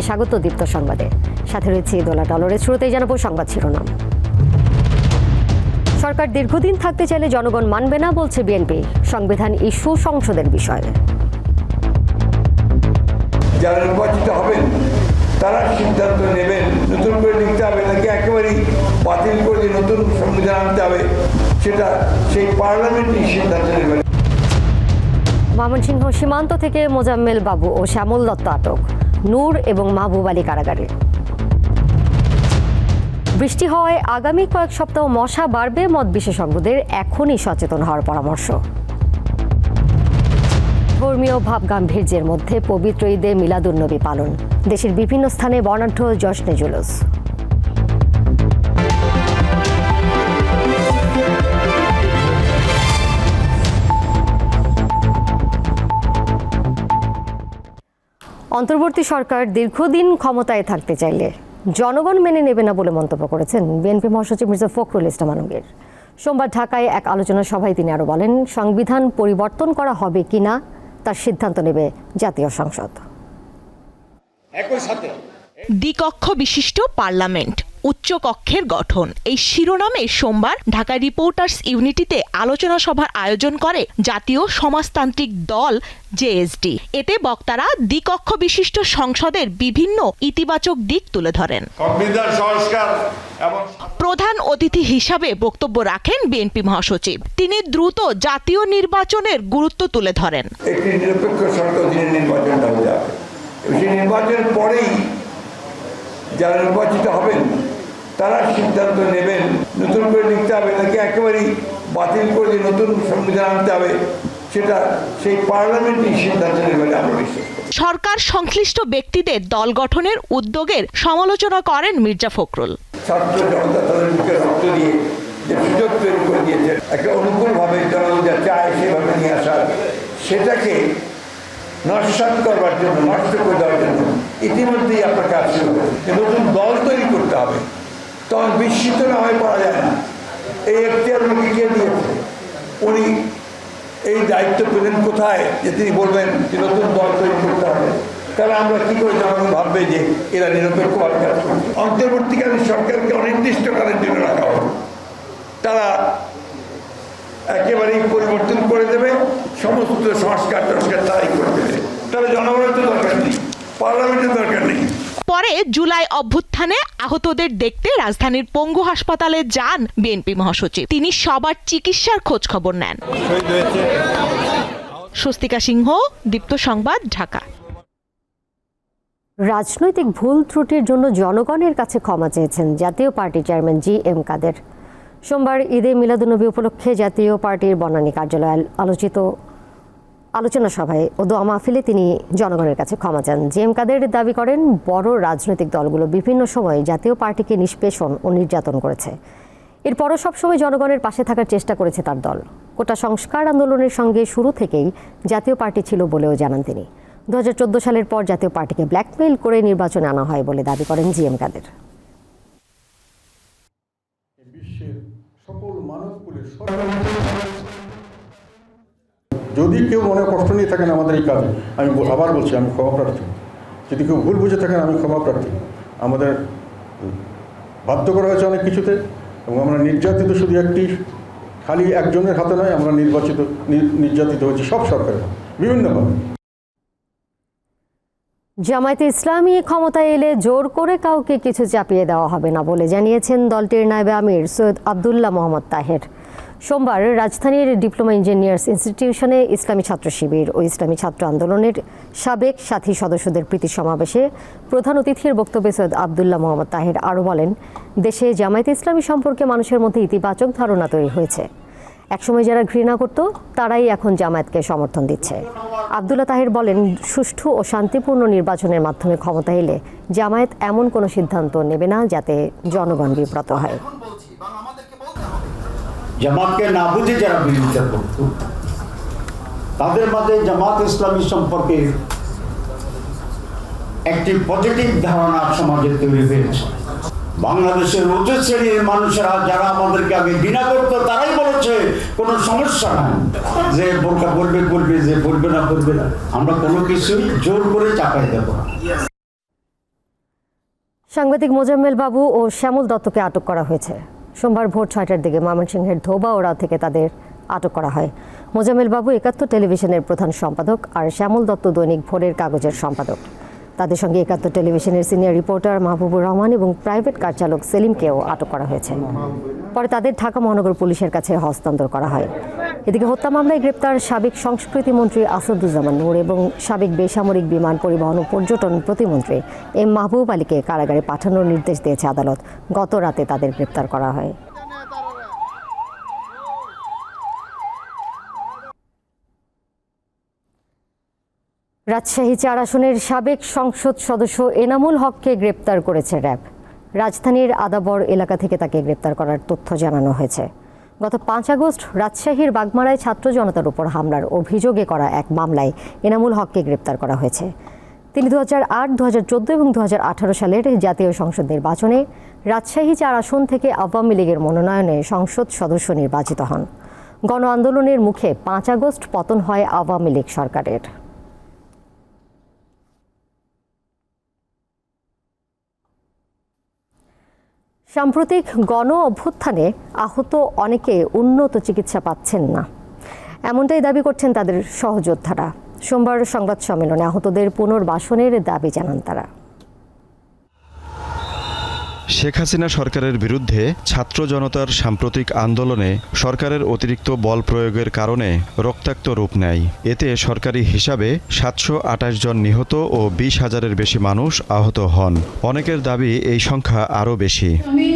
সবাইকে স্বাগত দীপ্ত সংবাদে। সাথে রয়েছে দোলা ডলরের শুরুতেই জানাব সংবাদ শিরোনাম। সরকার দীর্ঘদিন থাকতে চাইলে জনগণ মানবে না বলছে বিএনপি। সংবিধান ইস্যু সংসদের বিষয়। যারা নির্বাচিত হবেন তারা সিদ্ধান্ত নেবেন। নতুন করে লিখতে হবে নাকি একেবারেই বাতিল করে যে নতুন সংবিধান আনতে হবে। সেটা সেই পার্লামেন্টই সিদ্ধান্ত নেবেন। ময়মনসিংহ সীমান্ত থেকে মোজাম্মেল বাবু ও শ্যামল দত্ত আটক। নূর এবং মাহবুব আলী কারাগারে। বৃষ্টি হওয়ায় আগামী কয়েক সপ্তাহ মশা বাড়বে মত বিশেষজ্ঞদের, এখনই সচেতন হওয়ার পরামর্শ। ধর্মীয় ভাব গাম্ভীর্যের মধ্যে পবিত্র ঈদে মিলাদুন্নবী পালন, দেশের বিভিন্ন স্থানে বর্ণাঢ্য জশ্নে জুলুস। অন্তর্বর্তী সরকার দীর্ঘদিন ক্ষমতায় থাকতে চাইলে জনগণ মেনে নেবে না বলে মন্তব্য করেছেন বিএনপি মহাসচিব মির্জা ফখরুল ইসলাম আলমগীর। সোমবার ঢাকায় এক আলোচনা সভায় তিনি আরও বলেন, সংবিধান পরিবর্তন করা হবে কিনা তার সিদ্ধান্ত নেবে জাতীয় সংসদ। একই সাথে দ্বিকক্ষ বিশিষ্ট পার্লামেন্ট উচ্চ কক্ষের গঠন। এই শিরোনামে সোমবার ঢাকা রিপোর্টার্স ইউনিটিতে আলোচনা সভার আয়োজন করে জাতীয় সমাজতান্ত্রিক দল জেএসডি এতে বক্তারা দ্বিকক্ষ বিশিষ্ট সংসদের বিভিন্ন ইতিবাচক দিক তুলে ধরেন। প্রধান অতিথি হিসাবে বক্তব্য রাখেন বিএনপি মহাসচিব। তিনি দ্রুত জাতীয় নির্বাচনের গুরুত্ব তুলে ধরেন। একটি নিরপেক্ষ সরকার দিনে নির্বাচনটা হয়ে যাবে নির্বাচনের পরেই যারা নির্বাচিত হবেন তারা সিদ্ধান্ত নেবেন। নতুন করে লিখতে হবে নাকি একেবারেই বাতিল করে যে নতুন সংবিধান আনতে হবে। সেটা সেই পার্লামেন্টই সিদ্ধান্ত নেবে আমরা বিশ্বাস সরকার সংশ্লিষ্ট ব্যক্তিদের দল গঠনের উদ্যোগের সমালোচনা করেন মির্জা ফখরুল। ছাত্র জনতা তাদের বুকে রক্ত দিয়ে যে সুযোগ তৈরি করে দিয়েছে একটা অনুকূলভাবে জনগণ চায় সেভাবে নিয়ে আসার সেটাকে নস্বাত করবার জন্য নষ্ট করে দেওয়ার জন্য। ইতিমধ্যেই আপনার কাজ শুরু নতুন দল তৈরি করতে হবে। তখন বিস্মিত না হয়ে পড়া যায় না। এই এখতিয়ার উনিকে কে দিয়েছে? উনি এই দায়িত্ব পেলেন কোথায়? যে তিনি বলবেন যে নতুন দল তৈরি করতে হবে। তাহলে আমরা কি করে জনগণ ভাববে যে এরা নিরপেক্ষভাবে কাজ করছে? অন্তর্বর্তীকালীন সরকারকে অনির্দিষ্টকালের জন্য রাখা হবে। তারা একেবারেই পরিবর্তন করে দেবে। সমস্ত সংস্কার টস্কার তারাই করে দেবে তাহলে জনগণের তো দরকার নেই পার্লামেন্টের দরকার নেই। পরে জুলাই অভ্যুত্থানে আহতদের দেখতে রাজধানীর পঙ্গু হাসপাতালে যান বিএনপি মহাসচিব। তিনি সবার চিকিৎসার খোঁজ খবর নেন স্বস্তিকা সিংহ দীপ্ত সংবাদ ঢাকা। রাজনৈতিক ভুল ত্রুটির জন্য জনগণের কাছে ক্ষমা চেয়েছেন Jatiya party chairman G M Kader. সোমবার ঈদে মিলাদুনবী উপলক্ষে জাতীয় পার্টির বনানী কার্যালয়ে আলোচিত আলোচনা সভায় ও দোয়া মাহফিলে তিনি জনগণের কাছে ক্ষমা চান। জি এম কাদের দাবি করেন, বড় রাজনৈতিক দলগুলো বিভিন্ন সময় জাতীয় পার্টিকে নিষ্পেষণ ও নির্যাতন করেছে। এরপরও সবসময় জনগণের পাশে থাকার চেষ্টা করেছে তার দল। কোটা সংস্কার আন্দোলনের সঙ্গে শুরু থেকেই জাতীয় পার্টি ছিল বলেও জানান তিনি। দু হাজার চোদ্দ সালের পর জাতীয় পার্টিকে ব্ল্যাকমেইল করে নির্বাচনে আনা হয় বলে দাবি করেন জি এম কাদের। যদি কেউ মনে কষ্ট নিয়ে থাকেন আমাদের এই কাজে, আমি আবার বলছি, আমি ক্ষমা প্রার্থী। যদি কেউ ভুল বুঝে থাকেন, আমি ক্ষমা প্রার্থী। আমাদের বাধ্য করা হয়েছে অনেক কিছুতে, এবং আমরা নির্যাতিত শুধু একটি, খালি একজনের হাতে নয়, আমরা নির্বাচিত নির্যাতিত হয়েছি সব সরকারের বিভিন্নভাবে। জামায়াতে ইসলামী ক্ষমতায় এলে জোর করে কাউকে কিছু চাপিয়ে দেওয়া হবে না বলে জানিয়েছেন দলটির নায়েবে আমির সৈয়দ আবদুল্লাহ মোহাম্মদ তাহের। সোমবার রাজধানীর ডিপ্লোমা ইঞ্জিনিয়ার্স ইনস্টিটিউশনে ইসলামী ছাত্র শিবির ও ইসলামী ছাত্র আন্দোলনের সাবেক সাথী সদস্যদের প্রীতি সমাবেশে প্রধান অতিথির বক্তব্যে সৈয়দ আবদুল্লাহ মোহাম্মদ তাহের আরও বলেন, দেশে জামায়াতে ইসলামী সম্পর্কে মানুষের মধ্যে ইতিবাচক ধারণা তৈরি হয়েছে। একসময় যারা ঘৃণা করত, তারাই এখন জামায়াতকে সমর্থন দিচ্ছে। আবদুল্লাহ তাহের বলেন, সুষ্ঠু ও শান্তিপূর্ণ নির্বাচনের মাধ্যমে ক্ষমতা এলে জামায়াত এমন কোনো সিদ্ধান্ত নেবে না যাতে জনগণ বিব্রত হয়। জামাতকে না বুঝে যারা বিরোধিতা করত, তাদের মাঝে জামাত ইসলামী সম্পর্কে একটি পজিটিভ ধারণা সমাজে তৈরি হয়েছে। বাংলাদেশের উঁচু শ্রেণির মানুষেরা যারা আমাদেরকে আগে ঘৃণা করতো, তারাই বলেছে, কোনো সমস্যা নাই। যে বোরকা বলবে বলবে যে বলবে না বলবে না। আমরা কোনো কিছুই জোর করে চাপাই দেবো না। সাংবাদিক মোজাম্মেল বাবু ও শ্যামল দত্তকে আটক করা হয়েছে। সোমবার ভোর ছয়টার দিকে ময়মনসিংহের ধোবাওড়া থেকে তাদের আটক করা হয়। মোজাম্মেল বাবু একাত্তর টেলিভিশনের প্রধান সম্পাদক আর শ্যামল দত্ত দৈনিক ভোরের কাগজের সম্পাদক। তাদের সঙ্গে একাত্তর টেলিভিশনের সিনিয়র রিপোর্টার মাহবুবুর রহমান এবং প্রাইভেট কার চালক সেলিমকেও আটক করা হয়েছে। পরে তাদের ঢাকা মহানগর পুলিশের কাছে হস্তান্তর করা হয়। এদিকে হত্যা মামলায় গ্রেপ্তার সাবেক সংস্কৃতি মন্ত্রী আসাদুজ্জামান নূর এবং সাবেক বেসামরিক বিমান পরিবহন ও পর্যটন প্রতিমন্ত্রী এম মাহবুব আলীকে কারাগারে পাঠানোর নির্দেশ দিয়েছে আদালত। গত রাতে তাদের গ্রেপ্তার করা হয়। রাজশাহী চার আসনের সাবেক সংসদ সদস্য এনামুল হককে গ্রেপ্তার করেছে র্যাব। রাজধানীর আদাবর এলাকা থেকে তাকে গ্রেপ্তার করার তথ্য জানানো হয়েছে। গত পাঁচ আগস্ট রাজশাহীর বাগমারায় ছাত্র জনতার উপর হামলার অভিযোগে করা এক মামলায় এনামুল হককে গ্রেপ্তার করা হয়েছে। তিনি দু হাজার আট দু হাজার চোদ্দ এবং দু হাজার আঠারো সালের জাতীয় সংসদ নির্বাচনে রাজশাহী চার আসন থেকে আওয়ামী লীগের মনোনয়নে সংসদ সদস্য নির্বাচিত হন। গণ আন্দোলনের মুখে পাঁচ আগস্ট পতন হয় আওয়ামী লীগ সরকারের। সাম্প্রতিক গণ অভ্যুত্থানে আহত অনেকে উন্নত চিকিৎসা পাচ্ছেন না। এমনটাই দাবি করছেন তাদের সহযোদ্ধারা। সোমবার সংবাদ সম্মেলনে আহতদের পুনর্বাসনের দাবি জানান তারা। শেখ হাসিনা সরকারের বিরুদ্ধে ছাত্র জনতার সাম্প্রতিক আন্দোলনে সরকারের অতিরিক্ত বল প্রয়োগের কারণে রক্তাক্ত রূপ নেয়। এতে সরকারি হিসাবে সাতশো আঠাশ জন নিহত ও বিশ হাজারের বেশি মানুষ আহত হন। অনেকের দাবি এই সংখ্যা আরও বেশি। আমি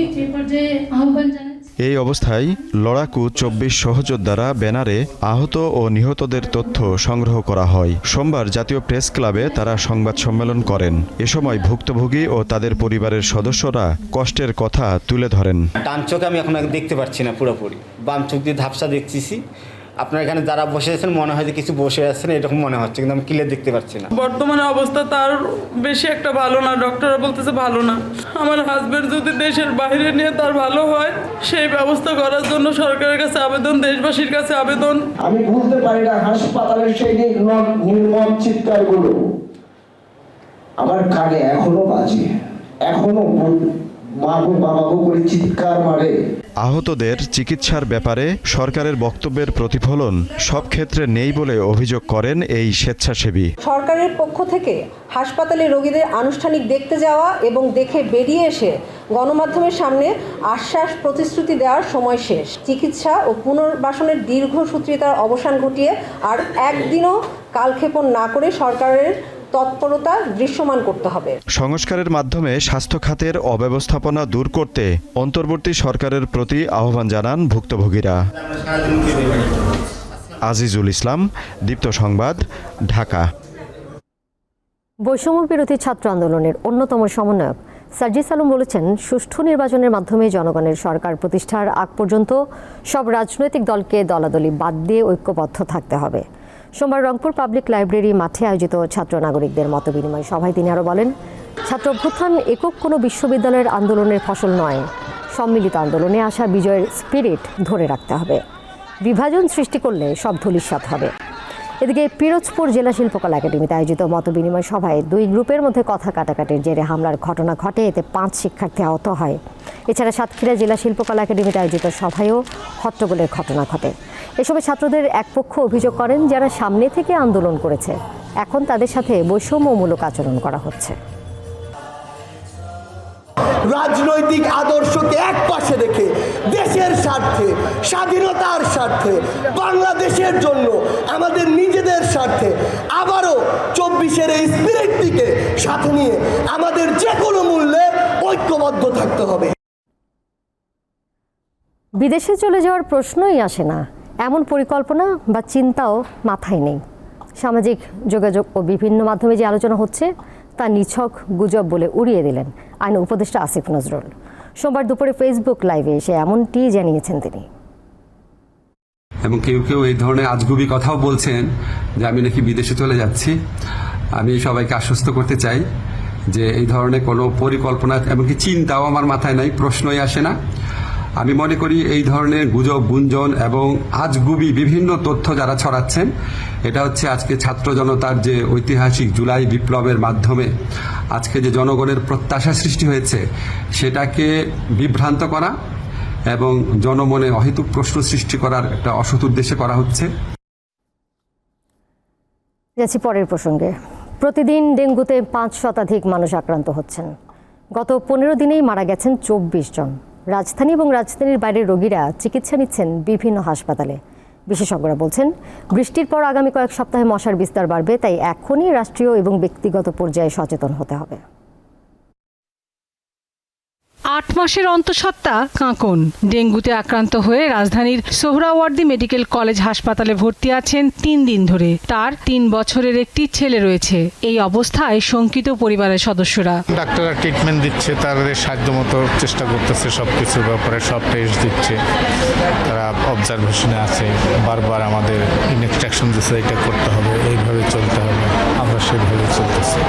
এই অবস্থায় লড়াকু চব্বিশ সহযোদ্ধারা ব্যানারে আহত ও নিহতদের তথ্য সংগ্রহ করা হয়। সোমবার জাতীয় প্রেস ক্লাবে তারা সংবাদ সম্মেলন করেন। এ সময় ভুক্তভোগী ও তাদের পরিবারের সদস্যরা কষ্টের কথা তুলে ধরেন। ডান চোখে আমি এখন দেখতে পাচ্ছি না পুরোপুরি। বাম চোখ দিয়ে ধাপসা দেখতেছি। আপনার এখানে যারা বসে আছেন মনে হয় যে কিছু বসে আছেন এরকম মনে হচ্ছে কিন্তু আমি ক্লিয়ার দেখতে পাচ্ছি না। বর্তমানে অবস্থা তার বেশি একটা ভালো না ডক্টররা বলতেছে ভালো না। আমার হাজবেন্ড যদি দেশের বাইরে নিয়ে তার ভালো হয় সেই ব্যবস্থা করার জন্য সরকারের কাছে আবেদন দেশবাসীর কাছে আবেদন। আমি ভুলতে পারি না হাসপাতালের সেই নির্মম নির্মম চিৎকারগুলো। আমার কানে এখনও বাজে। এখনও মা গো বাবা গো করে চিৎকার মারে। আহতদের চিকিৎসার ব্যাপারে সরকারের বক্তব্যের প্রতিফলন সব ক্ষেত্রে নেই বলে অভিযোগ করেন এই স্বেচ্ছাসেবী। সরকারের পক্ষ থেকে হাসপাতালে রোগীদের আনুষ্ঠানিক দেখতে যাওয়া এবং দেখে বেরিয়ে এসে গণমাধ্যমের সামনে আশ্বাস প্রতিশ্রুতি দেওয়ার সময় শেষ। চিকিৎসা ও পুনর্বাসনের দীর্ঘ দীর্ঘসূত্রিতার অবসান ঘটিয়ে আর একদিনও কালক্ষেপণ না করে সরকারের তৎপরতা দৃশ্যমান করতে হবে। সংস্কারের মাধ্যমে স্বাস্থ্য খাতের অব্যবস্থাপনা দূর করতে অন্তর্বর্তী সরকারের প্রতি আহ্বান জানান ভুক্তভোগীরা। আজিজুল ইসলাম দীপ্ত সংবাদ ঢাকা। বৈষম্য বিরোধী ছাত্র আন্দোলনের অন্যতম সমন্বয়ক সার্জিস আলম বলেছেন সুষ্ঠু নির্বাচনের মাধ্যমে জনগণের সরকার প্রতিষ্ঠার আগ পর্যন্ত সব রাজনৈতিক দলকে দলাদলি বাদ দিয়ে ঐক্যবদ্ধ থাকতে হবে। সোমবার রংপুর পাবলিক লাইব্রেরি মাঠে আয়োজিত ছাত্র নাগরিকদের মত বিনিময় সভায় তিনি আরও বলেন, ছাত্র অভ্যুত্থান একক কোনো বিশ্ববিদ্যালয়ের আন্দোলনের ফসল নয়। সম্মিলিত আন্দোলনে আসা বিজয়ের স্পিরিট ধরে রাখতে হবে। বিভাজন সৃষ্টি করলে সব ধূলিসাৎ হবে। এদিকে পিরোজপুর জেলা শিল্পকলা একাডেমিতে আয়োজিত মত বিনিময় সভায় দুই গ্রুপের মধ্যে কথা কাটাকাটির জেরে হামলার ঘটনা ঘটে, এতে পাঁচ শিক্ষার্থী আহত হয়। এছাড়া সাতক্ষীরা জেলা শিল্পকলা একাডেমিতে আয়োজিত সভায়ও হট্টগোলের ঘটনা ঘটে। এসবে ছাত্রদের এক পক্ষ অভিযোগ করেন যারা সামনে থেকে আন্দোলন করেছে। এখন তাদের সাথে বৈষম্যমূলক আচরণ করা হচ্ছে। রাজনৈতিক আদর্শকে এক পাশে রেখে দেশের স্বার্থে স্বাধীনতার স্বার্থে বাংলাদেশের জন্য আমাদের নিজেদের স্বার্থে আবারও চব্বিশের এই স্পিরিটটিকে সাথে নিয়ে আমাদের যে কোনো মূল্যে ঐক্যবদ্ধ থাকতে হবে। বিদেশে চলে যাওয়ার প্রশ্নই আসে না। এমন পরিকল্পনা বা চিন্তাও মাথায় নেই। সামাজিক যোগাযোগ ও বিভিন্ন মাধ্যমে যে আলোচনা হচ্ছে, তা নিছক গুজব বলে উড়িয়ে দিলেন আইন উপদেষ্টা আসিফ নজরুল। সোমবার দুপুরে ফেসবুক লাইভে এসে এমনটি জানিয়েছেন তিনি। এবং কেউ কেউ এই ধরনের আজগুবি কথাও বলছেন যে আমি নাকি বিদেশে চলে যাচ্ছি। আমি সবাইকে আশ্বস্ত করতে চাই যে এই ধরনের কোনো পরিকল্পনা এমনকি চিন্তাও আমার মাথায় নাই, প্রশ্নই আসে না। আমি মনে করি এই ধরনের গুজব, গুঞ্জন এবং আজগুবি বিভিন্ন তথ্য যারা ছড়াচ্ছেন, এটা হচ্ছে আজকে ছাত্র জনতার যে ঐতিহাসিক জুলাই বিপ্লবের মাধ্যমে আজকে যে জনগণের প্রত্যাশা সৃষ্টি হয়েছে, সেটাকে বিভ্রান্ত করা এবং জনমনে অহেতুক প্রশ্ন সৃষ্টি করার একটা অসৎ উদ্দেশ্যে করা হচ্ছে। পরের প্রসঙ্গে। প্রতিদিন ডেঙ্গুতে পাঁচ শতাধিক মানুষ আক্রান্ত হচ্ছেন। গত পনেরো দিনেই মারা গেছেন চব্বিশ জন। রাজধানী এবং রাজধানীর বাইরের রোগীরা চিকিৎসা নিচ্ছেন বিভিন্ন হাসপাতালে। বিশেষজ্ঞরা বলছেন, বৃষ্টির পর আগামী কয়েক সপ্তাহে মশার বিস্তার বাড়বে, তাই এখনই রাষ্ট্রীয় এবং ব্যক্তিগত পর্যায়ে সচেতন হতে হবে। আট মাসের অন্তঃসত্ত্বা কাঁকন। ডেঙ্গুতে আক্রান্ত হয়ে রাজধানীর সোহরাওয়ার্দী মেডিকেল কলেজ হাসপাতালে ভর্তি আছেন তিন দিন ধরে। তার তিন বছরের একটি ছেলে রয়েছে। এই অবস্থায় শঙ্কিত পরিবারের সদস্যরা। ডাক্তাররা ট্রিটমেন্ট দিচ্ছে তাদের সাধ্য মতো চেষ্টা করতেছে সব কিছুর ব্যাপারে সব টেস্ট দিচ্ছে। তারা অবজারভেশনে আছে, বারবার আমাদের ইনস্ট্রাকশন দিচ্ছে এটা করতে হবে, এইভাবে চলতে হবে, আমরা সেভাবে চলতেছি।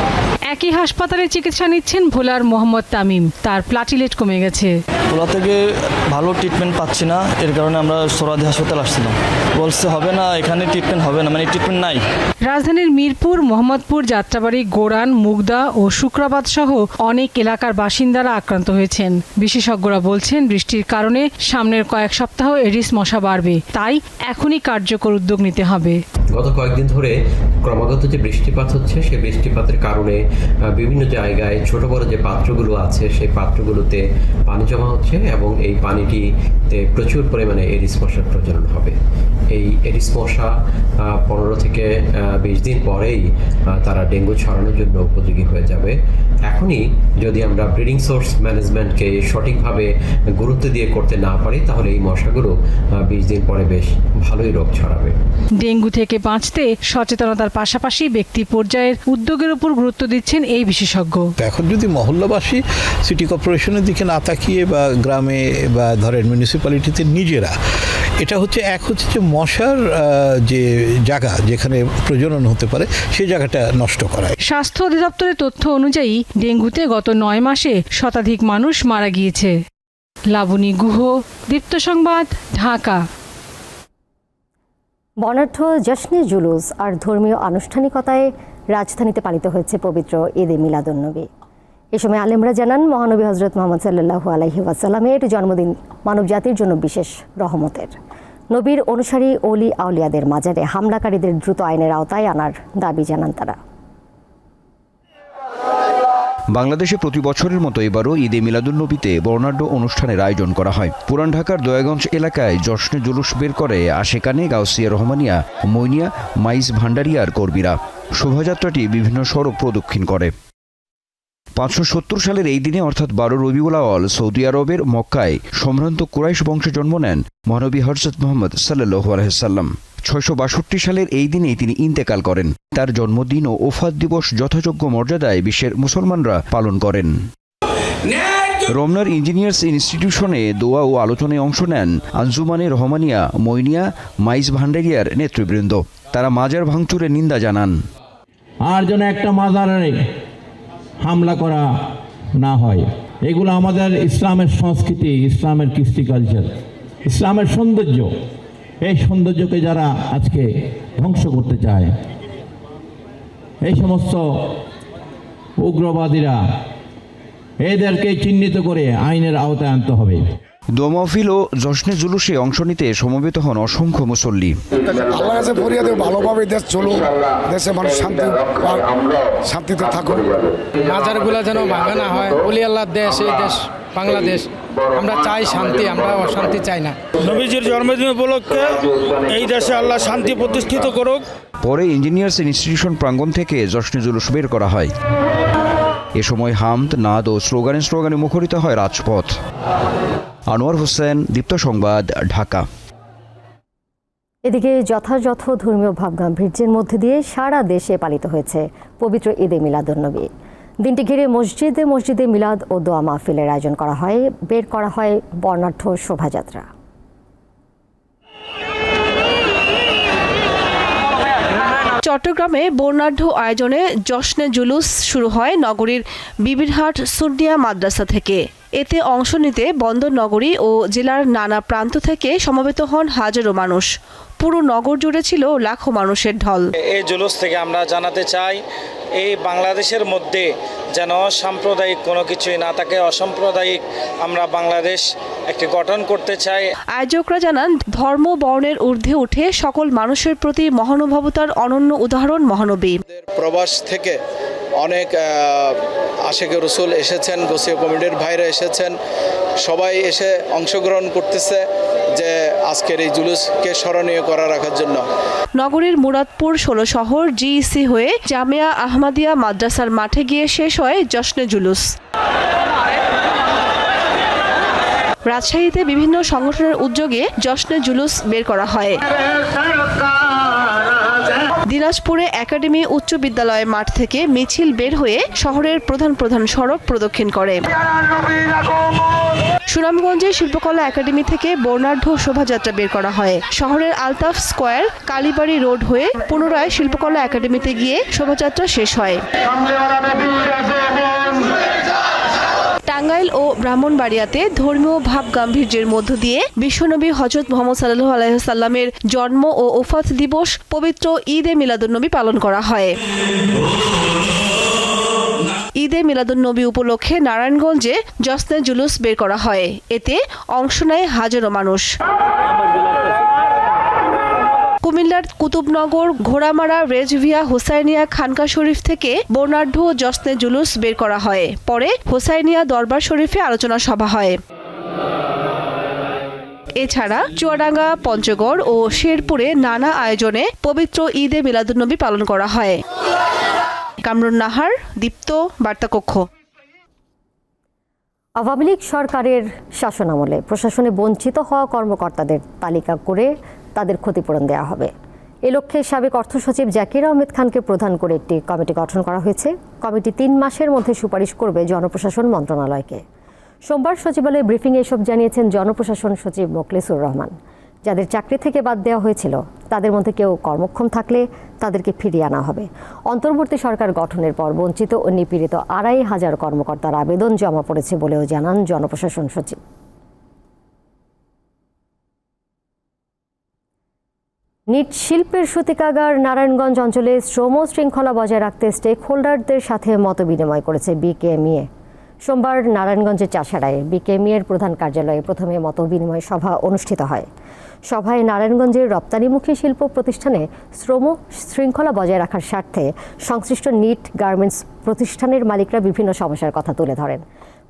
একই হাসপাতালে চিকিৎসা নিচ্ছেন ভোলার মোহাম্মদ তামিম। তার প্লাটিলেট কমে গেছে। ভোলা থেকে ভালো ট্রিটমেন্ট পাচ্ছি না, এর কারণে আমরা সোরাদি হাসপাতাল আসছিলাম। বলছে হবে না এখানে ট্রিটমেন্ট হবে না মানে ট্রিটমেন্ট নাই। রাজধানীর মিরপুর মোহাম্মদপুর যাত্রাবাড়ি গোরান মুগদা ও শুক্রাবাদ সহ অনেক এলাকার বাসিন্দারা আক্রান্ত হয়েছেন। বিশেষজ্ঞরা বলছেন বৃষ্টির কারণে সামনের কয়েক সপ্তাহ এডিস মশা বাড়বে। তাই এখনই কার্যকর উদ্যোগ নিতে হবে। গত কয়েকদিন ধরে ক্রমাগত যে বৃষ্টিপাত হচ্ছে সেই বৃষ্টিপাতের কারণে বিভিন্ন জায়গায় ছোট বড় যে পাত্রগুলো আছে সেই পাত্রগুলোতে পানি জমা হচ্ছে এবং এই পানিটিতে প্রচুর পরিমাণে এডিস মশার প্রজনন হবে। এই এডিস মশা পনেরো থেকে বিশ দিন পরেই তারা ডেঙ্গু ছড়ানোর জন্য উপযোগী হয়ে যাবে। এখনই যদি আমরা ব্রিডিং সোর্স ম্যানেজমেন্টকে সঠিকভাবে গুরুত্ব দিয়ে করতে না পারি তাহলে এই মশাগুলো বিশ দিন পরে বেশ ভালোই রোগ ছড়াবে। ডেঙ্গু থেকে বাঁচতে সচেতনতার পাশাপাশি ব্যক্তি পর্যায়ের উদ্যোগের উপর গুরুত্ব দিচ্ছেন এই বিশেষজ্ঞ। এখন যদি মহল্লাবাসী সিটি কর্পোরেশনের দিকে না তাকিয়ে বা গ্রামে বা ধরেন মিউনিসিপ্যালিটিতে নিজেরা এটা হচ্ছে এক হচ্ছে যে মশার যে জায়গা যেখানে প্রজনন হতে পারে সেই জায়গাটা নষ্ট করা স্বাস্থ্য অধিদপ্তরের তথ্য অনুযায়ী ডেঙ্গুতে গত নয় মাসে শতাধিক মানুষ মারা গিয়েছে। লাবণী গুহ, দীপ্ত সংবাদ, ঢাকা। বর্ণাঢ্য জশ্নে জুলুস আর ধর্মীয় আনুষ্ঠানিকতায় রাজধানীতে পালিত হয়েছে পবিত্র ঈদে মিলাদুন্নবী। এ সময় আলেমরা জানান, মহানবী হজরত মোহাম্মদ সাল্লাহু আলহি ওয়াসাল্লামের জন্মদিন মানব জাতির জন্য বিশেষ রহমতের। নবীর অনুসারী অলি আউলিয়াদের মাজারে হামলাকারীদের দ্রুত আইনের আওতায় আনার দাবি জানান তারা। বাংলাদেশে প্রতি বছরের মতো এবারও ঈদে মিলাদুন্নবীতে বর্ণাঢ্য অনুষ্ঠানের আয়োজন করা হয়। পুরান ঢাকার দয়াগঞ্জ এলাকায় জশ্নে জুলুস বের করে আশেকানে গাউসিয়া রহমানিয়া মইনিয়া মাইজ ভান্ডারিয়ার কর্মীরা। শোভাযাত্রাটি বিভিন্ন সড়ক প্রদক্ষিণ করে। পাঁচশো সত্তর সালের এই দিনে অর্থাৎ বারো রবিউল আওয়াল সৌদি আরবের মক্কায় সম্ভ্রান্ত কুরাইশ বংশে জন্ম নেন মহানবী হরজত মোহাম্মদ সাল্লাহ আলহাম ছয়শো বাষট্টি সালের এই দিনেই তিনি ইন্তেকাল করেন। তার জন্মদিন ও ওফাত দিবস যথাযোগ্য মর্যাদায় বিশ্বের মুসলমানরা পালন করেন। রমনার ইঞ্জিনিয়ার্স ইনস্টিটিউশনে দোয়া ও আলোচনায় অংশ নেন আঞ্জুমানে রহমানিয়া মইনিয়া মাইজ ভান্ডারিয়ার নেতৃবৃন্দ। তারা মাজার ভাঙচুরের নিন্দা জানান। আর যেন একটা মাজারে হামলা করা না হয়। এগুলো আমাদের ইসলামের সংস্কৃতি, ইসলামের কৃষ্টি কালচার ইসলামের সৌন্দর্য। এই সৌন্দর্যকে যারা আজকে ধ্বংস করতে চায় এই সমস্ত উগ্রবাদীরা এদেরকে চিহ্নিত করে আইনের আওতায় আনতে হবে। দোমাফিল ও জশ্নে জুলুসে অংশ নিতে সমবেত হন অসংখ্য মুসল্লি। আল্লাহ কাছে ফরিয়াদে ভালোভাবে দেশ চলুক দেশে মানুষ শান্তি শান্তিতে থাকুক। মাজারগুলো যেন ভাঙা না হয় বলি আল্লাহর দেশ এই দেশ। বাংলাদেশ। আমরা চাই শান্তি আমরা অশান্তি চাই না। নবীজির জন্মদিন উপলক্ষে এই দেশে আল্লাহ শান্তি প্রতিষ্ঠিত করুক। পরে ইঞ্জিনিয়ার্স ইনস্টিটিউশন প্রাঙ্গণ থেকে জশ্নে জুলুস বের করা হয়। এ সময় হামদ নাদ ও স্লোগানে স্লোগানে মুখরিত হয় রাজপথ। আনোয়ার হোসেন দীপ্ত সংবাদ ঢাকা। এদিকে যথাযথ ধর্মীয় ভাবগাম্ভীর্যের মধ্যে দিয়ে সারা দেশে পালিত হয়েছে পবিত্র ঈদে মিলাদুন্নবী দিনটি ঘিরে মসজিদে মসজিদে মিলাদ ও দোয়া মাহফিলের আয়োজন করা হয়। বের করা হয় বর্ণাঢ্য শোভাযাত্রা। চট্টগ্রামে বর্ণাঢ্য আয়োজনে জশ্নে জুলুস শুরু হয় নগরীর বিবিরহাট সুন্নিয়া মাদ্রাসা থেকে। এতে অংশ নিতে বন্দর নগরী ও জেলার নানা প্রান্ত থেকে সমবেত হন হাজারো মানুষ। পুরো নগর জুড়ে ছিল লাখো মানুষের ঢল। এই জুলুস থেকে আমরা জানাতে চাই এই বাংলাদেশের মধ্যে যেন সাম্প্রদায়িক কোনো কিছুই না থাকে অসাম্প্রদায়িক আমরা বাংলাদেশ একটি গঠন করতে চাই। আয়োজকরা জানান ধর্ম বর্ণের ঊর্ধ্বে উঠে সকল মানুষের প্রতি মহানুভবতার অনন্য উদাহরণ মহানবী। প্রবাস থেকে অনেক আশেকে রসুল এসেছেন গোসিয়া কমিটির ভাইরা এসেছেন সবাই এসে অংশগ্রহণ করতেছে। যে আজকের এই জুলুসকে স্মরণীয় করা রাখার জন্য। নগরীর মুরাদপুর ষোলো শহর জিইসি হয়ে জামিয়া আহমাদিয়া মাদ্রাসার মাঠে গিয়ে শেষ হয় জশ্নে জুলুস। রাজশাহীতে বিভিন্ন সংগঠনের উদ্যোগে জশ্নে জুলুস বের করা হয়। দিনাজপুরে একাডেমি উচ্চ বিদ্যালয় মাঠ থেকে মিছিল বের হয়ে শহরের প্রধান প্রধান সড়ক প্রদক্ষিণ করে। সুনামগঞ্জে শিল্পকলা একাডেমি থেকে বর্ণাঢ্য শোভাযাত্রা বের করা হয়। শহরের আলতাফ স্কোয়ার, কালীবাড়ি রোড হয়ে পুনরায় শিল্পকলা একাডেমিতে গিয়ে শোভাযাত্রা শেষ হয়। টাঙ্গাইল ও ব্রাহ্মণবাড়িয়াতে ধর্মীয় ভাব গাম্ভীর্যের মধ্য দিয়ে বিশ্বনবী হজরত মোহাম্মদ সাল্লু আলাইসাল্লামের জন্ম ও ওফাত দিবস পবিত্র ঈদে মিলাদুন্নবী পালন করা হয়। ঈদে মিলাদুন্নবী উপলক্ষে নারায়ণগঞ্জে জসনে জুলুস বের করা হয়। এতে অংশ নেয় হাজারো মানুষ। কুমিল্লার কুতুবনগর, ঘোড়ামারা, রেজভিয়া, হোসাইনিয়া, খানকা শরীফ থেকে বর্ণাঢ্য জশ্নে জুলুস বের করা হয়। পরে হোসাইনিয়া দরবার শরীফে আলোচনা সভা হয়। এছাড়া চুয়াডাঙ্গা, পঞ্চগড় ও শেরপুরে নানা আয়োজনে পবিত্র ঈদে মিলাদুন্নবী পালন করা হয়। কামরুন নাহার, দীপ্ত বার্তাকক্ষ। আওয়ামী লীগ সরকারের শাসনামলে প্রশাসনে বঞ্চিত হওয়া কর্মকর্তাদের তালিকা করে তাদের ক্ষতিপূরণ দেওয়া হবে। এ লক্ষ্যে সাবেক অর্থ সচিব জাকির আহমেদ খানকে প্রধান করে একটি কমিটি গঠন করা হয়েছে। কমিটি তিন মাসের মধ্যে সুপারিশ করবে জনপ্রশাসন মন্ত্রণালয়কে। সোমবার সচিবালয়ে ব্রিফিংয়ে এসব জানিয়েছেন জনপ্রশাসন সচিব মোখলেসুর রহমান। যাদের চাকরি থেকে বাদ দেওয়া হয়েছিল, তাদের মধ্যে কেউ কর্মক্ষম থাকলে তাদেরকে ফিরিয়ে আনা হবে। অন্তর্বর্তী সরকার গঠনের পর বঞ্চিত ও নিপীড়িত আড়াই হাজার কর্মকর্তার আবেদন জমা পড়েছে বলেও জানান জনপ্রশাসন সচিব। নিট শিল্পের সূতিকাগার নারায়ণগঞ্জ অঞ্চলে শ্রম শৃঙ্খলা বজায় রাখতে স্টেক হোল্ডারদের সাথে মত বিনিময় করেছে বিকেএমইএ। সোমবার নারায়ণগঞ্জের চাষাড়ায় বিকেএমইএর প্রধান কার্যালয়ে প্রথমে মত বিনিময় সভা অনুষ্ঠিত হয়। সভায় নারায়ণগঞ্জের রপ্তানিমুখী শিল্প প্রতিষ্ঠানে শ্রম শৃঙ্খলা বজায় রাখার স্বার্থে সংশ্লিষ্ট নিট গার্মেন্টস প্রতিষ্ঠানের মালিকরা বিভিন্ন সমস্যার কথা তুলে ধরেন।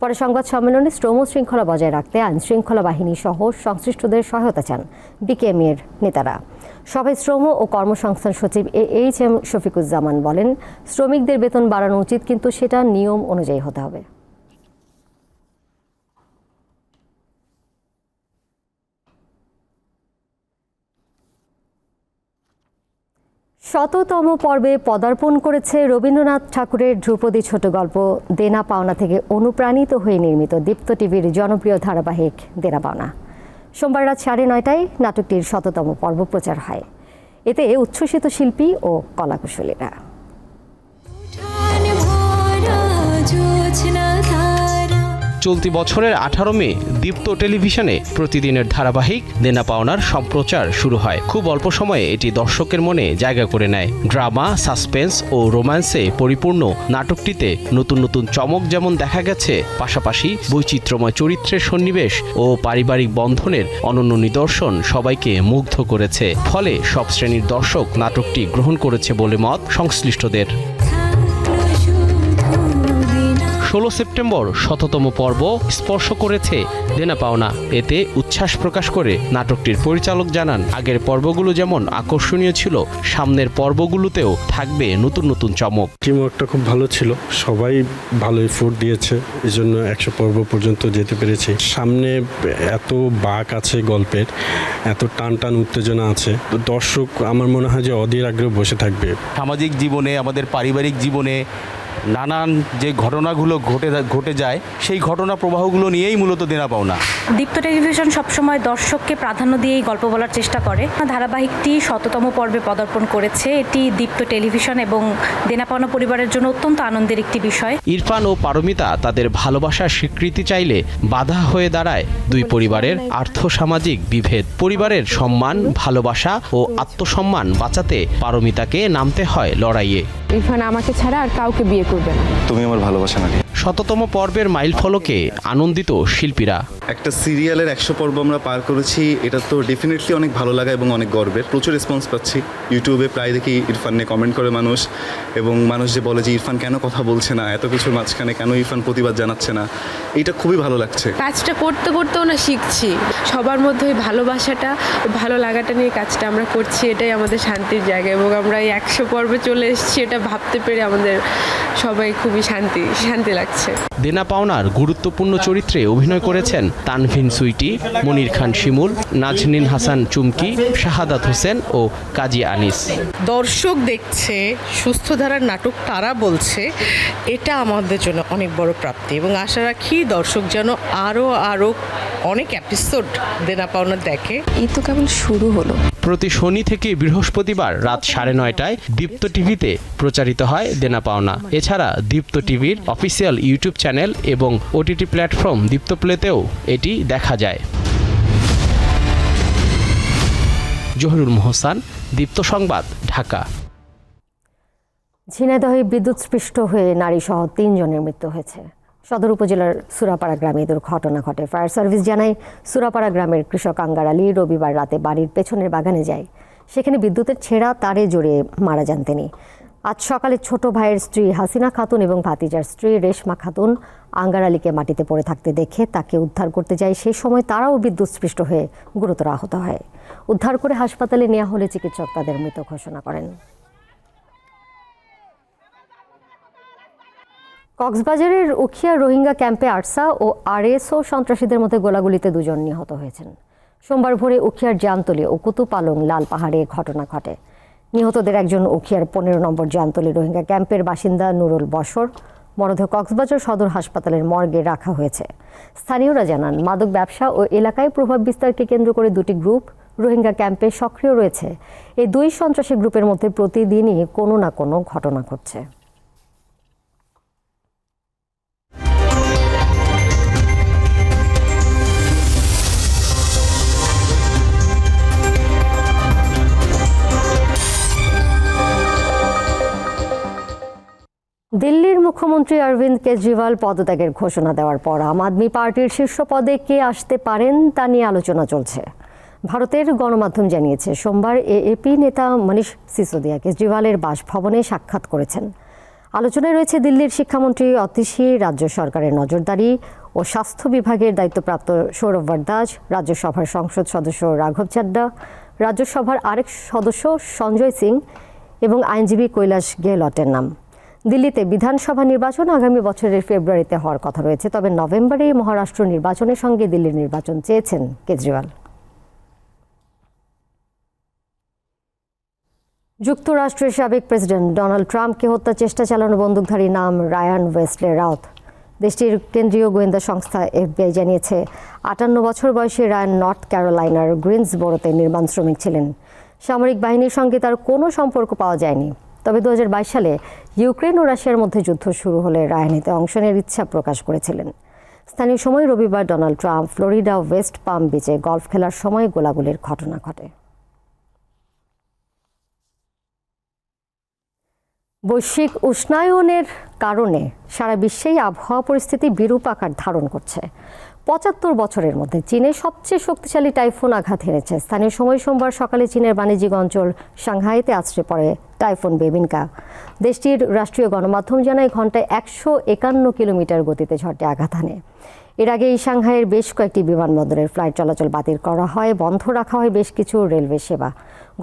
পরে সংবাদ সম্মেলনে শ্রম শৃঙ্খলা বজায় রাখতে আইন শৃঙ্খলা বাহিনী সহ সংশ্লিষ্টদের সহায়তা চান বিকেএমইএর নেতারা। সভায় শ্রম ও কর্মসংস্থান সচিব এ এইচ এম শফিকুজ্জামান বলেন, শ্রমিকদের বেতন বাড়ানো উচিত, কিন্তু সেটা নিয়ম অনুযায়ী হতে হবে। শততম পর্বে পদার্পণ করেছে রবীন্দ্রনাথ ঠাকুরের ধ্রুপদী ছোট গল্প। দেনা পাওনা থেকে অনুপ্রাণিত হয়ে নির্মিত দীপ্ত টিভির জনপ্রিয় ধারাবাহিক দেনা পাওনা। সোমবার রাত সাড়ে নয়টায় নাটকটির শততম পর্ব প্রচার হয়। এতে উচ্ছ্বসিত শিল্পী ও কলাকুশলীরা। চলতি বছরের আঠারো মে দীপ্ত টেলিভিশনে প্রতিদিনের ধারাবাহিক দেনা পাওনার সম্প্রচার শুরু হয়। খুব অল্প সময়ে এটি দর্শকের মনে জায়গা করে নেয়। ড্রামা, সাসপেন্স ও রোম্যান্সে পরিপূর্ণ নাটকটিতে নতুন নতুন চমক যেমন দেখা গেছে, পাশাপাশি বৈচিত্র্যময় চরিত্রের সন্নিবেশ ও পারিবারিক বন্ধনের অনন্য নিদর্শন সবাইকে মুগ্ধ করেছে। ফলে সব শ্রেণির দর্শক নাটকটি গ্রহণ করেছে বলে মত সংশ্লিষ্টদের। ষোলো সেপ্টেম্বর শততম পর্ব স্পর্শ করেছে দেনা পাওনা। এতে উচ্ছ্বাস প্রকাশ করে নাটকটির পরিচালক জানান আগের পর্বগুলো যেমন আকর্ষণীয় ছিল সামনের পর্বগুলোতেও থাকবে নতুন নতুন চমক। টিমওয়ার্কটা খুব ভালো ছিল সবাই ভালো এফোর্ট দিয়েছে এই জন্য একশো পর্ব পর্যন্ত যেতে পেরেছি। সামনে এত বাক আছে গল্পের এত টান টান উত্তেজনা আছে তো দর্শক আমার মনে হয় যে অধীর আগ্রহ বসে থাকবে। সামাজিক জীবনে আমাদের পারিবারিক জীবনে নানান যে ঘটনাগুলো ঘটে ঘটে যায় সেই ঘটনা প্রবাহগুলো নিয়েই মূলত দেনা পাওনা। দীপ্ত টেলিভিশন সবসময় দর্শককে প্রাধান্য দিয়েই গল্প বলার চেষ্টা করে। ধারাবাহিকটি শততম পর্বে পদার্পণ করেছে। এটি দীপ্ত টেলিভিশন এবং দেনাপাওনা পরিবারের জন্য অত্যন্ত আনন্দের একটি বিষয়। ইরফান ও পারমিতা তাদের ভালোবাসার স্বীকৃতি চাইলে বাধা হয়ে দাঁড়ায়। দুই পরিবারের আর্থসামাজিক বিভেদ। পরিবারের সম্মান ভালোবাসা ও আত্মসম্মান বাঁচাতে পারমিতাকে নামতে হয় লড়াইয়ে। ইরফান আমাকে ছাড়া আর কাউকে বিয়ে করবে না। তুমি আমার ভালোবাসা নাকি শততম পর্বের মাইল ফলকে আনন্দিত শিল্পীরা। একটা সিরিয়ালের একশো পর্ব আমরা পার করেছি এটা তো ডেফিনেটলি অনেক ভালো লাগা এবং অনেক গর্বের। প্রচুর রেসপন্স পাচ্ছি। ইউটিউবে প্রায় দেখি ইরফান নিয়ে কমেন্ট করে মানুষ এবং মানুষ যে বলে যে ইরফান কেন কথা বলছে না এত কিছুর মাঝখানে কেন ইরফান প্রতিবাদ জানাচ্ছে না এটা খুবই ভালো লাগছে। কাজটা করতে করতেও না শিখছি। সবার মধ্যে ওই ভালোবাসাটা ভালো লাগাটা নিয়ে কাজটা আমরা করছি এটাই আমাদের শান্তির জায়গা এবং আমরা এই একশো পর্বে চলে এসেছি এটা ভাবতে পেরে আমাদের সবাই খুবই শান্তি শান্তি লাগছে। দেনা পাওনার গুরুত্বপূর্ণ চরিত্রে অভিনয় করেছেন তানভিন সুইটি মনির খান শিমুল নাজনীন হাসান চুমকি শাহাদাত হোসেন ও কাজী আনিস। দর্শক দেখছে সুস্থ ধারার নাটক তারা বলছে এটা আমাদের জন্য অনেক বড় প্রাপ্তি এবং আশা রাখি দর্শক যেন আরও আরও অনেক এপিসোড দেনা পাওনা দেখে। এই তো কেবল শুরু হলো। প্রতি শনি থেকে বৃহস্পতিবার রাত সাড়ে নয়টায় দীপ্ত টিভিতে প্রচারিত হয় দেনা পাওনা। এছাড়া দীপ্ত টিভির অফিসিয়াল ইউটিউব চ্যানেল এবং ওটিটি প্ল্যাটফর্ম দীপ্ত প্লেতেও এটি দেখা যায়। জহিরুল মোহসান, দীপ্ত সংবাদ, ঢাকা। ঝিনাইদহে বিদ্যুৎস্পৃষ্ট হয়ে নারী সহ তিনজনের মৃত্যু হয়েছে। সদর উপজেলার সুরাপাড়া গ্রামে এ দুর্ঘটনা ঘটে। ফায়ার সার্ভিস জানায়, সুরাপাড়া গ্রামের কৃষক আঙ্গার আলী রবিবার রাতে বাড়ির পেছনের বাগানে যায়। সেখানে বিদ্যুতের ছেঁড়া তারে জড়ে মারা যান তিনি। আজ সকালে ছোট ভাইয়ের স্ত্রী হাসিনা খাতুন এবং ভাতিজার স্ত্রী রেশমা খাতুন আঙ্গার আলীকে মাটিতে পড়ে থাকতে দেখে তাকে উদ্ধার করতে যায়। সেই সময় তারাও বিদ্যুৎস্পৃষ্ট হয়ে গুরুতর আহত হয়। উদ্ধার করে হাসপাতালে নেওয়া হলে চিকিৎসক তাদের মৃত ঘোষণা করেন। কক্সবাজারের উখিয়া রোহিঙ্গা ক্যাম্পে আরসা ও আরএসও সন্ত্রাসীদের মধ্যে গোলাগুলিতে দুজন নিহত হয়েছেন। সোমবার ভোরে উখিয়ার জামতলি ও কুতুপালং লাল পাহাড়ে ঘটনা ঘটে। নিহতদের একজন উখিয়ার পনেরো নম্বর জামতলি রোহিঙ্গা ক্যাম্পের বাসিন্দা নুরুল বসর মরদেহ কক্সবাজার সদর হাসপাতালের মর্গে রাখা হয়েছে। স্থানীয়রা জানান, মাদক ব্যবসা ও এলাকায় প্রভাব বিস্তারকে কেন্দ্র করে দুটি গ্রুপ রোহিঙ্গা ক্যাম্পে সক্রিয় রয়েছে। এই দুই সন্ত্রাসী গ্রুপের মধ্যে প্রতিদিনই কোনো না কোনো ঘটনা ঘটছে। দিল্লির মুখ্যমন্ত্রী অরবিন্দ কেজরিওয়াল পদত্যাগের ঘোষণা দেওয়ার পর আম আদমি পার্টির শীর্ষ পদে কে আসতে পারেন তা নিয়ে আলোচনা চলছে। ভারতের গণমাধ্যম জানিয়েছে, সোমবার এএপি নেতা মনীষ সিসোদিয়া কেজরিওয়ালের বাসভবনে সাক্ষাৎ করেছেন। আলোচনায় রয়েছে, দিল্লির শিক্ষামন্ত্রী অতিশী রাজ্য সরকারের নজরদারি ও স্বাস্থ্য বিভাগের দায়িত্বপ্রাপ্ত সৌরভ বরদাস রাজ্যসভার সংসদ সদস্য রাঘব চাড্ডা, রাজ্যসভার আরেক সদস্য সঞ্জয় সিং এবং আইনজীবী কৈলাস গেহলটের নাম। দিল্লিতে বিধানসভা নির্বাচন আগামী বছরের ফেব্রুয়ারিতে হওয়ার কথা রয়েছে। তবে নভেম্বরে মহারাষ্ট্র নির্বাচনের সঙ্গে দিল্লির নির্বাচন চেয়েছেন কেজরিওয়াল। যুক্তরাষ্ট্রের সাবেক প্রেসিডেন্ট ডোনাল্ড ট্রাম্পকে হত্যা চেষ্টা চালানো বন্দুকধারী নাম রায়ান ওয়েস্টলে রাউত। দেশটির কেন্দ্রীয় গোয়েন্দা সংস্থা এফবিআই জানিয়েছে, আটান্ন বছর বয়সী রায়ান নর্থ ক্যারোলাইনার গ্রিন্সবোরোতে নির্মাণ শ্রমিক ছিলেন। সামরিক বাহিনীর সঙ্গে তার কোনো সম্পর্ক পাওয়া যায়নি। তবে দু হাজার বাইশ সালে ইউক্রেন ও রাশিয়ার মধ্যে যুদ্ধ শুরু হলে রায়নিতে অংশ নেওয়ার ইচ্ছা প্রকাশ করেছিলেন। স্থানীয় সময় রবিবার Donald Trump Florida West Palm বিচে গলফ খেলার সময় গোলাগুলির ঘটনা ঘটে। বৈশ্বিক উষ্ণায়নের কারণে সারা বিশ্বেই আবহাওয়া পরিস্থিতি বিরূপ আকার ধারণ করছে। পঁচাত্তর বছরের মধ্যে চীনের সবচেয়ে শক্তিশালী টাইফুন আঘাত হেরেছে স্থানীয় সময় সোমবার সকালে চীনের বাণিজ্যিক অঞ্চল সাংহাইতে আছড়ে পড়ে টাইফুন বেবিনকা। দেশটির রাষ্ট্রীয় গণমাধ্যম জানায়, ঘন্টায় একশো একান্ন কিলোমিটার গতিতে ঝড়টি আঘাত হানে। এর আগে এই সাংহাইয়ের বেশ কয়েকটি বিমানবন্দরের ফ্লাইট চলাচল বাতিল করা হয়, বন্ধ রাখা হয় বেশ কিছু রেলওয়ে সেবা।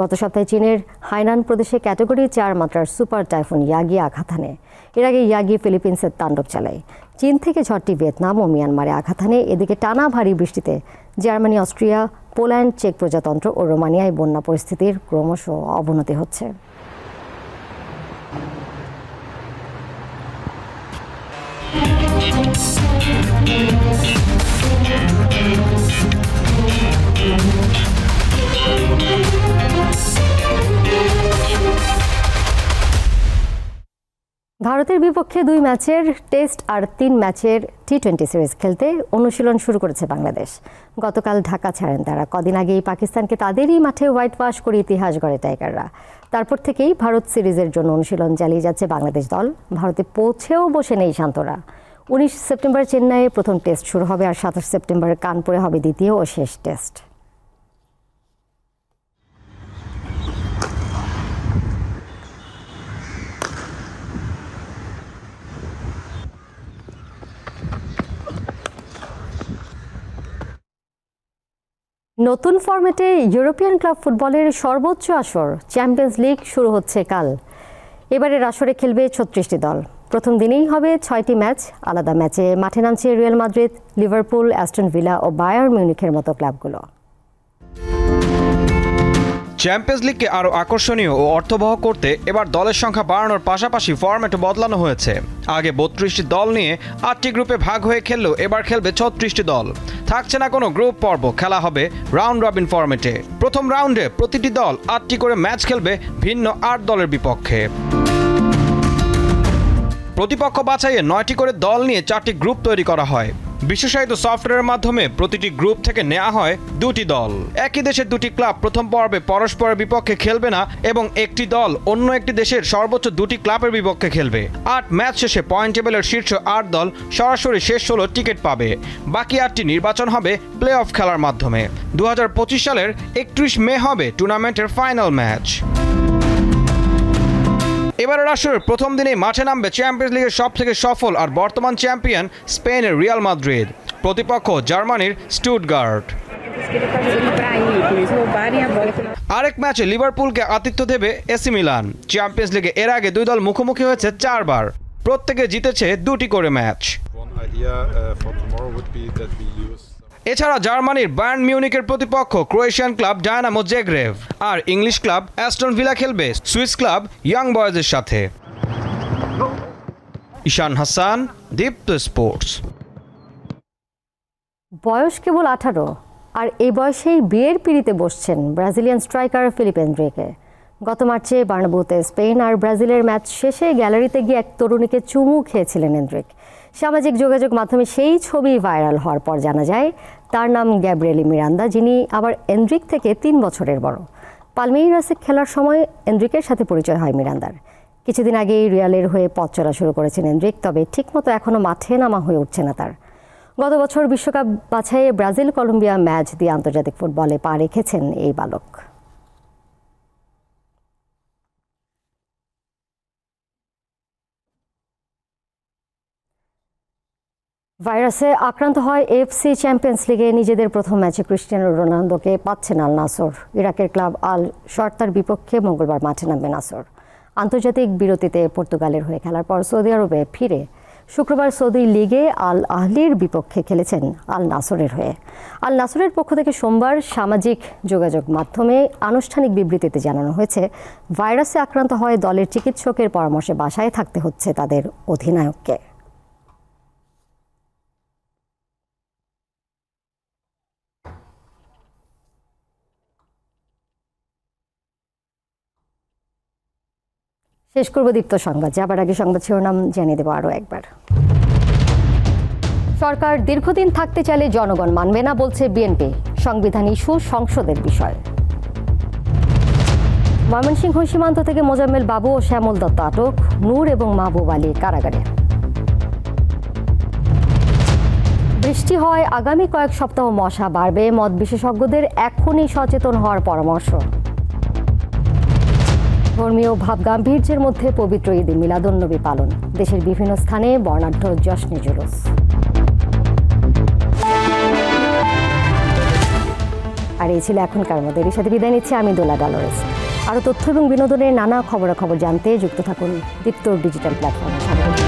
গত সপ্তাহে চীনের হাইনান প্রদেশে ক্যাটাগরি চার মাত্রার সুপার টাইফুন ইয়াগি আঘাত হানে। এর আগে ইয়াগি ফিলিপিন্সের তাণ্ডব চালায়। চীন থেকে ঝড়টি ভিয়েতনাম ও মিয়ানমারে আঘাত হানে। এদিকে টানা ভারী বৃষ্টিতে জার্মানি, অস্ট্রিয়া, পোল্যান্ড, চেক প্রজাতন্ত্র ও রোমানিয়ায় বন্যা পরিস্থিতির ক্রমশ অবনতি হচ্ছে। ভারতের বিপক্ষে দুই ম্যাচের টেস্ট আর তিন ম্যাচের টি টোয়েন্টি সিরিজ খেলতে অনুশীলন শুরু করেছে বাংলাদেশ। গতকাল ঢাকা ছাড়েন তারা। কদিন আগেই পাকিস্তানকে তাদেরই মাঠে হোয়াইট ওয়াশ করে ইতিহাস গড়ে টাইগাররা। তারপর থেকেই ভারত সিরিজের জন্য অনুশীলন চালিয়ে যাচ্ছে বাংলাদেশ দল। ভারতে পৌঁছেও বসে নেই শান্তরা। উনিশ সেপ্টেম্বর চেন্নাইয়ে প্রথম টেস্ট শুরু হবে আর সাতাশ সেপ্টেম্বর কানপুরে হবে দ্বিতীয় ও শেষ টেস্ট। নতুন ফরম্যাটে ইউরোপিয়ান ক্লাব ফুটবলের সর্বোচ্চ আসর চ্যাম্পিয়ন্স লিগ শুরু হচ্ছে কাল। এবারের আসরে খেলবে ছত্রিশটি দল। প্রথম দিনেই হবে ছয়টি ম্যাচ, আলাদা ম্যাচে মাঠে নামছে Real Madrid, Liverpool, Aston Villa ও বায়ার মিউনিখের মতো ক্লাবগুলো। চ্যাম্পিয়ন্স লিগকে আরও আকর্ষণীয় ও অর্থবহ করতে এবার দলের সংখ্যা বাড়ানোর পাশাপাশি ফরম্যাটও বদলানো হয়েছে। আগে বত্রিশটি দল নিয়ে আটটি গ্রুপে ভাগ হয়ে খেললেও এবার খেলবে ছত্রিশটি দল। থাকছে না কোনো গ্রুপ পর্ব, খেলা হবে রাউন্ড রবিন ফরম্যাটে। প্রথম রাউন্ডে প্রতিটি দল আটটি করে ম্যাচ খেলবে ভিন্ন আট দলের বিপক্ষে। প্রতিপক্ষ বাছাইয়ে নয়টি করে দল নিয়ে চারটি গ্রুপ তৈরি করা হয়। বিশেষায়িত সফটওয়্যারের মাধ্যমে প্রতিটি গ্রুপ থেকে নেওয়া হয় দুটি দল। একই দেশের দুটি ক্লাব প্রথম পর্বে পরস্পরের বিপক্ষে খেলবে না এবং একটি দল অন্য একটি দেশের সর্বোচ্চ দুটি ক্লাবের বিপক্ষে খেলবে। আট ম্যাচ শেষে পয়েন্ট টেবিলের শীর্ষ আট দল সরাসরি শেষ ষোলো টিকিট পাবে। বাকি আটটি নির্বাচন হবে প্লে অফ খেলার মাধ্যমে। দু হাজার পঁচিশ সালের একত্রিশ মে হবে টুর্নামেন্টের ফাইনাল ম্যাচ। এবারের আসরের প্রথম দিনেই মাঠে নামবে চ্যাম্পিয়ন্স লিগের সব থেকে সফল আর বর্তমান চ্যাম্পিয়ন স্পেনের রিয়াল মাদ্রিদ প্রতিপক্ষ জার্মানির স্টুটগার্ট আরেক ম্যাচে লিভারপুলকে আতিথ্য দেবে এসি মিলান। চ্যাম্পিয়ন্স লিগে এর আগে দুই দল মুখোমুখি হয়েছে চারবার। প্রত্যেকে জিতেছে দুটি করে ম্যাচ। এছাড়া জার্মানির বায়ার্ন মিউনিকের প্রতিপক্ষ ক্রোয়েশিয়ান ক্লাব ডায়নামো জেগ্রেভ। আর ইংলিশ ক্লাব অ্যাস্টন ভিলা খেলবে সুইস ক্লাব ইয়াং বয়েজের সাথে। ঈশান হাসান, দীপ্ত স্পোর্টস। বয়স কেবল আঠারো, আর এই বয়সেই বিয়ের পিড়িতে বসছেন ব্রাজিলিয়ান স্ট্রাইকার ফিলিপ এন্ড্রিকে গত মার্চে বার্নাবুতে স্পেন আর ব্রাজিলের ম্যাচ শেষে গ্যালারিতে গিয়ে এক তরুণীকে চুমু খেয়েছিলেন এন্ড্রিক সামাজিক যোগাযোগ মাধ্যমে সেই ছবি ভাইরাল হওয়ার পর জানা যায়, তার নাম গ্যাব্রিয়েলি মিরান্দা, যিনি আবার এন্ড্রিক থেকে তিন বছরের বড়। পালমেইরাসে খেলার সময় এন্ড্রিকের সাথে পরিচয় হয় মিরান্দার। কিছুদিন আগেই রিয়ালের হয়ে পথ চলা শুরু করেছেন এন্ড্রিক তবে ঠিকমতো এখনও মাঠে নামা হয়ে উঠছে না তার। গত বছর বিশ্বকাপ বাছাইয়ে ব্রাজিল কলম্বিয়া ম্যাচ দিয়ে আন্তর্জাতিক ফুটবলে পা রেখেছেন এই বালক। ভাইরাসে আক্রান্ত হয় এফসি চ্যাম্পিয়ন্স লিগে নিজেদের প্রথম ম্যাচে ক্রিস্টিয়ানো রোনালদোকে পাচ্ছেন আল নাসর। ইরাকের ক্লাব আল শর্তার বিপক্ষে মঙ্গলবার মাঠে নামবে নাসর। আন্তর্জাতিক বিরতিতে পর্তুগালের হয়ে খেলার পর সৌদি আরবে ফিরে। শুক্রবার সৌদি লিগে আল আহলির বিপক্ষে খেলেছেন আল নাসরের হয়ে। আল নাসরের পক্ষ থেকে সোমবার সামাজিক যোগাযোগ মাধ্যমে আনুষ্ঠানিক বিবৃতিতে জানানো হয়েছে, ভাইরাসে আক্রান্ত হয় দলের চিকিৎসকের পরামর্শে বাসায় থাকতে হচ্ছে তাদের অধিনায়ককে। শেষ করব দীপ্ত সংবাদ। যাবার আগে সংবাদ শিরোনাম জানিয়ে দেবো আরও একবার। সরকার দীর্ঘদিন থাকতে চাইলে জনগণ মানবে না, বলছে বিএনপি। সংবিধান ইস্যু সংসদের বিষয়। ময়মনসিংহ সীমান্ত থেকে মোজাম্মেল বাবু ও শ্যামল দত্ত আটক, নূর এবং মাহবুব আলী কারাগারে। বৃষ্টি হয়, আগামী কয়েক সপ্তাহ মশা বাড়বে মদ বিশেষজ্ঞদের এখনই সচেতন হওয়ার পরামর্শ। ধর্মীয় ভাব গাম্ভীর্যের মধ্যে পবিত্র ঈদে মিলাদুন্নবী পালন। দেশের বিভিন্ন স্থানে বর্ণাঢ্য জশ্নে জুলুস। আর এই ছিল এখনকার মধ্যে। এর সাথে বিদায় নিচ্ছি আমি দোলা ডালোরেস আরও তথ্য এবং বিনোদনের নানা খবরাখবর জানতে যুক্ত থাকুন দীপ্ত ডিজিটাল প্ল্যাটফর্মে।